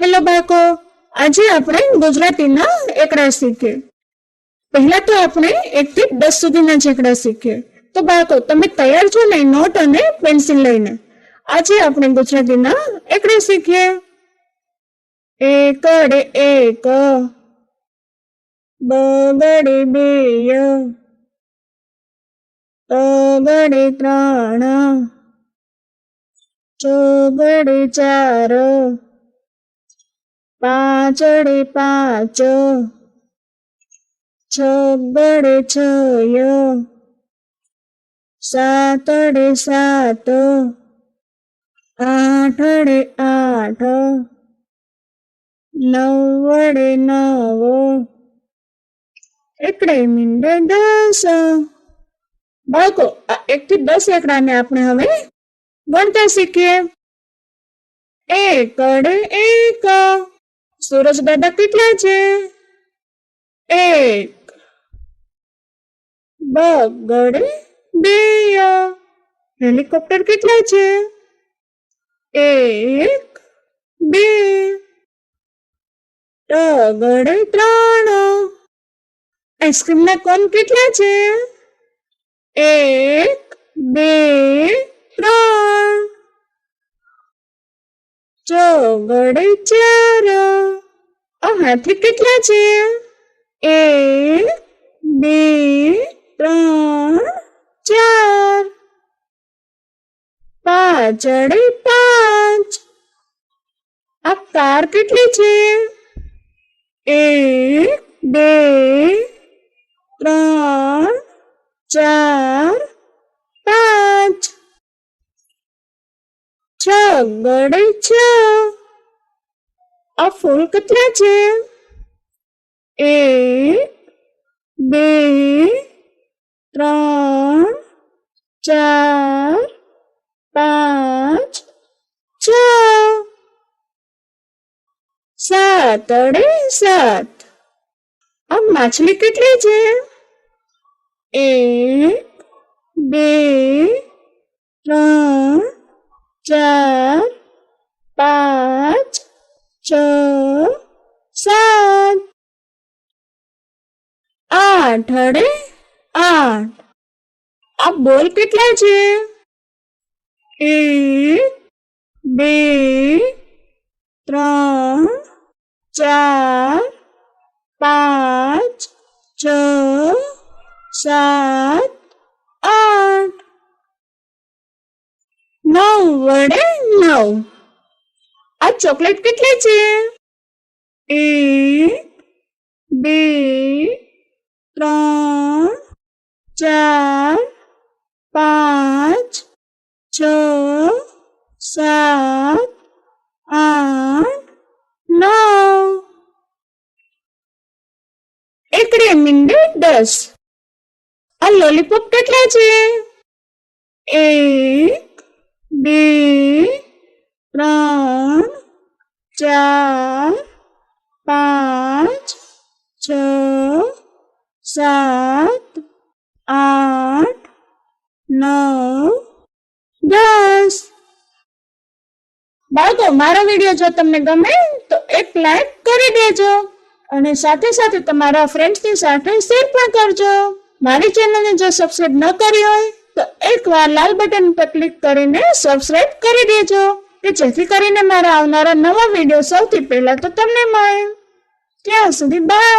Hello બાળકો, આજે આપણે ગુજરાતીના એકડા શીખીએ. પહેલા તો આપણે એક થી દસ સુધીના જેકડા શીખીએ. તો બાળકો, તમે તૈયાર છો ને નોટ અને પેન્સિલ લઈને? આજે આપણે ગુજરાતીના એકડા શીખીએ. એકડે એક, બગડે બે, તગડે ત્રણ, ચોગડે ચાર પાંચડે પાંચ છબડે છય સાતડે સાત, આઠડે આઠ નવડે નવ, એકડે મીંડે દસ. બાળકો એક થી દસ એકડાને આપણે હવે ગણતા શીખીએ. એકડે એક સૂરજ દાદા કેટલા છે? એક બગડે બે હેલિકોપ્ટર કેટલા છે? એક, બે. ટગડે ત્રણ. આઈસ્ક્રીમના કોન કેટલા છે? એક, બે, ત્રણ. ચગડે ચાર. હાથી કેટલા છે? એક, બે, ત્રણ, ચાર. પાછળ પાંચ. આ કાર કેટલી છે? એક, બે, ત્રણ, ચાર, પાંચ. છ, ગડે છ. આ ફૂલ કેટલા છે? એક, બે, ત્રણ, ચાર, પાંચ, છ. સાત અડે સાત. આ માછલી કેટલી છે? એક, બે, ત્રણ, ચાર આઠડે આઠ. આ બોલ કેટલા છે? એક, બે, ત્રણ, ચાર, પાંચ, છ, સાત, આઠ. નવ વડે નવ. આ ચોકલેટ કેટલી છે? એક, બે ત્રણ, ચાર, પાંચ, છ, સાત, આઠ, નવ. એકડે મીંડે દસ. આ લોલીપોપ કેટલા છે? એક, બે, ત્રણ, ચાર પાંચ છ સાત, આઠ, નવ, દસ. બાળકો, મારો વીડિયો જો તમને ગમે, તો એક લાઈક કરી દેજો અને સાથે સાથે તમારા ફ્રેન્ડ્સની સાથે શેર પણ કરજો. મારી ચેનલને જો સબસ્ક્રાઇબ ન કરી હોય, તો એકવાર લાલ બટન પર ક્લિક કરીને સબસ્ક્રાઇબ કરી દેજો, કે જેથી કરીને મારા આવનારા નવા વીડિયો સૌથી પહેલા તો તમને મળે. ત્યાં સુધી બાય